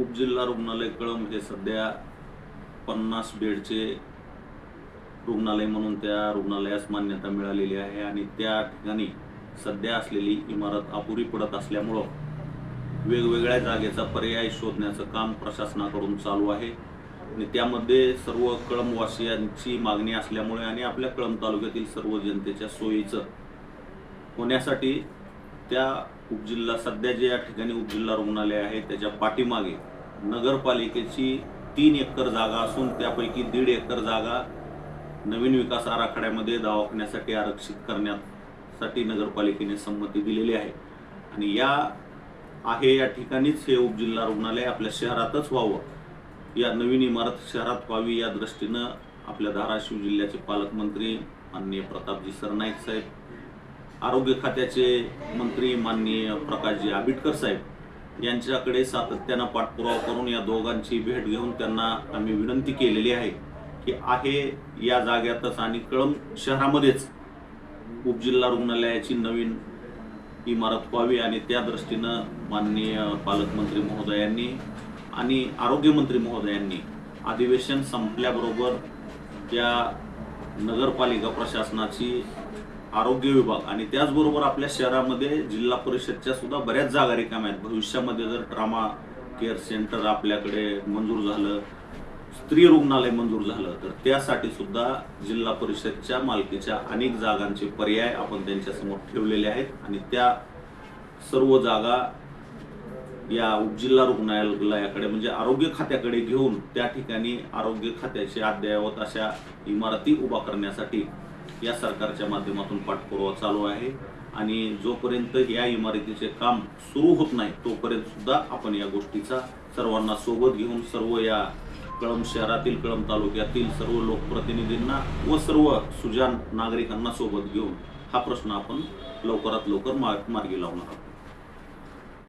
उपजिल्हा रुग्णालय कळंब हे सध्या पन्नास बेडचे रुग्णालय म्हणून त्या रुग्णालयास मान्यता मिळालेली आहे आणि त्या ठिकाणी सध्या असलेली इमारत अपुरी पडत असल्यामुळं वेगवेगळ्या जागेचा पर्याय शोधण्याचं काम प्रशासनाकडून चालू आहे. आणि त्यामध्ये सर्व कळंबवासियांची मागणी असल्यामुळे आणि आपल्या कळंब तालुक्यातील सर्व जनतेच्या सोयीचं होण्यासाठी त्या उपजिल्हा सध्या जे या ठिकाणी उपजिल्हा रुग्णालय आहे त्याच्या पाठीमागे नगरपालिकेची तीन एकर जागा असून त्यापैकी दीड एकर जागा नवीन विकास आराखड्यामध्ये दवाखान्यासाठी आरक्षित करण्यासाठी नगरपालिकेने संमती दिलेली आहे. आणि या आहे या ठिकाणीच हे उपजिल्हा रुग्णालय आपल्या शहरातच व्हावं. या नवीन इमारत शहरात व्हावी या दृष्टीनं आपल्या धाराशिव जिल्ह्याचे पालकमंत्री माननीय प्रतापजी सरनाईक साहेब आरोग्य खात्याचे मंत्री माननीय प्रकाशजी आबिटकर साहेब यांच्याकडे सातत्यानं पाठपुरावा करून या दोघांची भेट घेऊन त्यांना आम्ही विनंती केलेली आहे की आहे या जाग्यातच आणि कळंब शहरामध्येच उपजिल्हा रुग्णालयाची नवीन इमारत व्हावी आणि त्या दृष्टीनं माननीय पालकमंत्री महोदयांनी आणि आरोग्यमंत्री महोदयांनी अधिवेशन संपल्याबरोबर या नगरपालिका प्रशासनाची आरोग्य विभाग. आणि त्याचबरोबर आपल्या शहरामध्ये जिल्हा परिषदच्या सुद्धा बऱ्याच जागा रिकाम्या आहेत. भविष्यामध्ये जर ट्रामा केअर सेंटर आपल्याकडे मंजूर झालं स्त्री रुग्णालय मंजूर झालं तर त्यासाठी सुद्धा जिल्हा परिषदच्या मालकीच्या अनेक जागांचे पर्याय आपण त्यांच्यासमोर ठेवलेले आहेत. आणि त्या सर्व जागा या उपजिल्हा रुग्णालयाकडे म्हणजे आरोग्य खात्याकडे घेऊन त्या ठिकाणी आरोग्य खात्याचे अद्ययावत अशा इमारती उभा करण्यासाठी या सरकारच्या माध्यमातून पाठपुरावा चालू आहे आणि जोपर्यंत या इमारतीचे काम सुरू होत नाही तोपर्यंत सुद्धा आपण या गोष्टीचा सर्वांना सोबत घेऊन सर्व या कळंब शहरातील कळंब तालुक्यातील सर्व लोकप्रतिनिधींना व सर्व सुजान नागरिकांना सोबत घेऊन हा प्रश्न आपण लवकरात लवकर मार्गी लावणार आहोत.